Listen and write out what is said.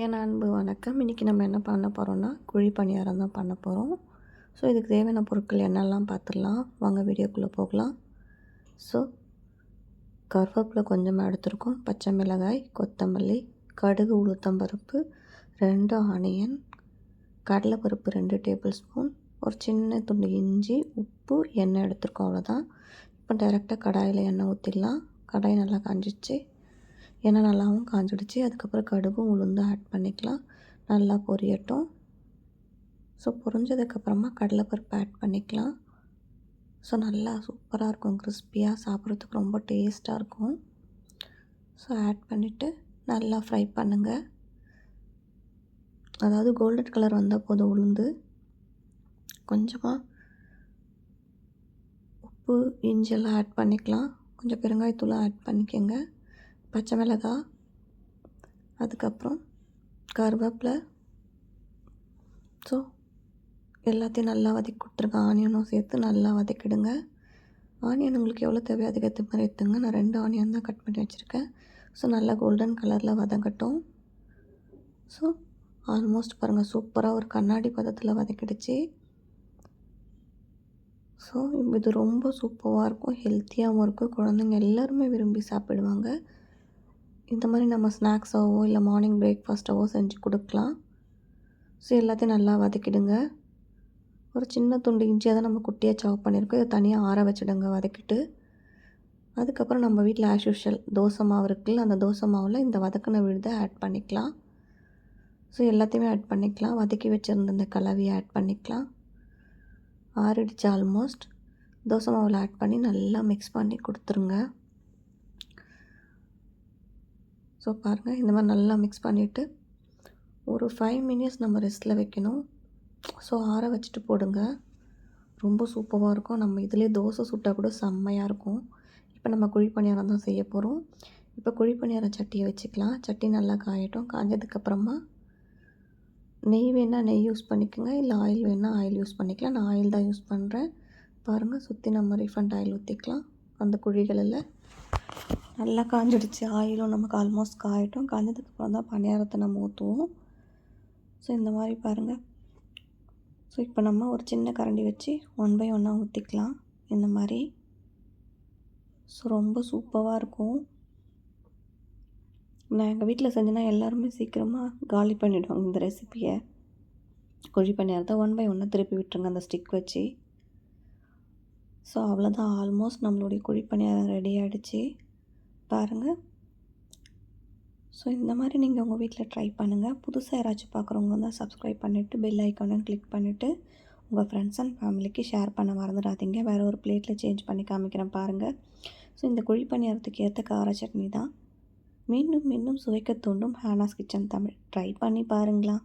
என் அன்பு வணக்கம். இன்றைக்கி நம்ம என்ன பண்ண போகிறோம்னா குழி பணியாரம் தான் பண்ண போகிறோம் ஸோ இதுக்கு தேவையான பொருட்கள் என்னெல்லாம் பார்த்துடலாம் வாங்க வீடியோக்குள்ளே போகலாம். ஸோ கருவேப்பிலை கொஞ்சமாக எடுத்துருக்கோம். பச்சை மிளகாய் கொத்தமல்லி கடுகு உளுத்தம்பருப்பு ரெண்டு ஆனியன் கடலைப்பருப்பு ரெண்டு டேபிள் ஸ்பூன் ஒரு சின்ன துண்டு இஞ்சி உப்பு எண்ணெய் எடுத்துருக்கோம் அவ்வளோதான் இப்போ டைரெக்டாக கடாயில் எண்ணெய் ஊற்றிடலாம் கடாய் நல்லா காஞ்சிச்சு எண்ணெய் நல்லாவும் காஞ்சிடுச்சு. அதுக்கப்புறம் கடுகும் உளுந்தும் ஆட் பண்ணிக்கலாம். நல்லா பொரியட்டும். ஸோ பொரிஞ்சதுக்கப்புறமா கடலைப்பருப்பு ஆட் பண்ணிக்கலாம். ஸோ நல்லா சூப்பராக இருக்கும். கிறிஸ்பியாக சாப்பிட்றதுக்கு ரொம்ப டேஸ்ட்டாக இருக்கும். ஸோ ஆட் பண்ணிவிட்டு நல்லா ஃப்ரை பண்ணுங்கள் அதாவது கோல்டன் கலர் வந்தால் போதும் உளுந்து. கொஞ்சமாக உப்பு இஞ்செல்லாம் ஆட் பண்ணிக்கலாம். கொஞ்சம் பெருங்காயத்தூளும் ஆட் பண்ணிக்கோங்க. பச்சை மிளகாய் அதுக்கப்புறம் கருவேப்பிலை. ஸோ எல்லாத்தையும் நல்லா வதக்கி கொடுத்துருங்க ஆனியனும் சேர்த்து நல்லா வதக்கிடுங்க. ஆனியன் உங்களுக்கு எவ்வளோ தேவையோ அதுக்கேற்ற மாதிரி எடுத்துங்க. நான் ரெண்டு ஆனியன் தான் கட் பண்ணி வச்சுருக்கேன். ஸோ நல்லா கோல்டன் கலரில் வதங்கட்டும். ஸோ ஆல்மோஸ்ட் பாருங்கள் சூப்பராக ஒரு கண்ணாடி பதத்தில் வதக்கிடுச்சு. ஸோ இது ரொம்ப சூப்பராக இருக்கும். ஹெல்த்தியாகவும் இருக்கும். குழந்தைங்க எல்லாருமே விரும்பி சாப்பிடுவாங்க. இந்த மாதிரி நம்ம ஸ்நாக்ஸாவோ இல்லை மார்னிங் பிரேக்ஃபாஸ்ட்டாவோ செஞ்சு கொடுக்கலாம். ஸோ எல்லாத்தையும் நல்லா வதக்கிடுங்க. ஒரு சின்ன துண்டு இஞ்சியாக தான் நம்ம குட்டியாக சாப் பண்ணியிருக்கோம். இதை தனியாக ஆற வச்சுடுங்க வதக்கிட்டு. அதுக்கப்புறம் நம்ம வீட்டில் ஆஸ் யூஷுவல் தோசை மாவு இருக்குல்ல அந்த தோசை மாவில் இந்த வதக்கின விழுதை ஆட் பண்ணிக்கலாம். ஸோ எல்லாத்தையுமே ஆட் பண்ணிக்கலாம். வதக்கி வச்சுருந்த இந்த கலவையை ஆட் பண்ணிக்கலாம். ஆறிடுச்சு ஆல்மோஸ்ட் தோசை மாவில் ஆட் பண்ணி நல்லா மிக்ஸ் பண்ணி கொடுத்துருங்க. ஸோ பாருங்கள் இந்த மாதிரி நல்லா மிக்ஸ் பண்ணிவிட்டு ஒரு ஃபைவ் மினிட்ஸ் நம்ம ரெஸ்ட்டில் வைக்கணும். ஸோ ஆற வச்சுட்டு போடுங்க. ரொம்ப சூப்பராக இருக்கும். நம்ம இதிலே தோசை சுட்டால் கூட செம்மையாக இருக்கும். இப்போ நம்ம குழி பணியாரம் தான் செய்ய போகிறோம் இப்போ குழி பணியாரம் சட்டியை வச்சுக்கலாம். சட்டி நல்லா காயட்டும். காஞ்சதுக்கப்புறமா நெய் வேணால் நெய் யூஸ் பண்ணிக்கோங்க. இல்லை ஆயில் வேணால் ஆயில் யூஸ் பண்ணிக்கலாம். நான் ஆயில் தான் யூஸ் பண்ணுறேன் பாருங்கள் சுற்றி நம்ம ரீஃபண்ட் ஆயில் ஊற்றிக்கலாம் அந்த குழிகளில். நல்லா காஞ்சிடுச்சு. ஆயிலும் நமக்கு ஆல்மோஸ்ட் காயட்டும். காஞ்சதுக்கப்புறம் தான் பணியாரத்தை நம்ம ஊற்றுவோம் ஸோ இந்த மாதிரி பாருங்கள் ஸோ இப்போ நம்ம ஒரு சின்ன கரண்டி வச்சு ஒன் பை ஒன்னாக ஊற்றிக்கலாம் இந்த மாதிரி. ஸோ ரொம்ப சூப்பராக இருக்கும். நான் எங்கள் வீட்டில் செஞ்சேன்னா எல்லாருமே சீக்கிரமாக காலி பண்ணிவிடுவாங்க இந்த ரெசிப்பியை குழி பணியாரத்தை ஒன் பை ஒன்னாக திருப்பி விட்டுருங்க அந்த ஸ்டிக் வச்சு. ஸோ அவ்வளோதான் ஆல்மோஸ்ட் நம்மளுடைய குழி பணியாரம் ரெடி ஆகிடுச்சு பாருங்கள் ஸோ இந்த மாதிரி நீங்கள் உங்கள் வீட்டில் ட்ரை பண்ணுங்கள் புதுசாக யாராச்சும் பார்க்குறவங்க வந்து சப்ஸ்கிரைப் பண்ணிவிட்டு பெல் ஐக்கானும் கிளிக் பண்ணிவிட்டு உங்கள் ஃப்ரெண்ட்ஸ் அண்ட் ஃபேமிலிக்கு ஷேர் பண்ண மறந்துடாதீங்க. வேறு ஒரு பிளேட்டில் சேஞ்ச் பண்ணி காமிக்கிறேன் பாருங்கள் ஸோ இந்த குழி பணியாரத்துக்கு ஏற்ற கார சட்னி தான். மீண்டும் மீண்டும் சுவைக்க தூண்டும் ஹானாஸ் கிச்சன் தமிழ். ட்ரை பண்ணி பாருங்களா.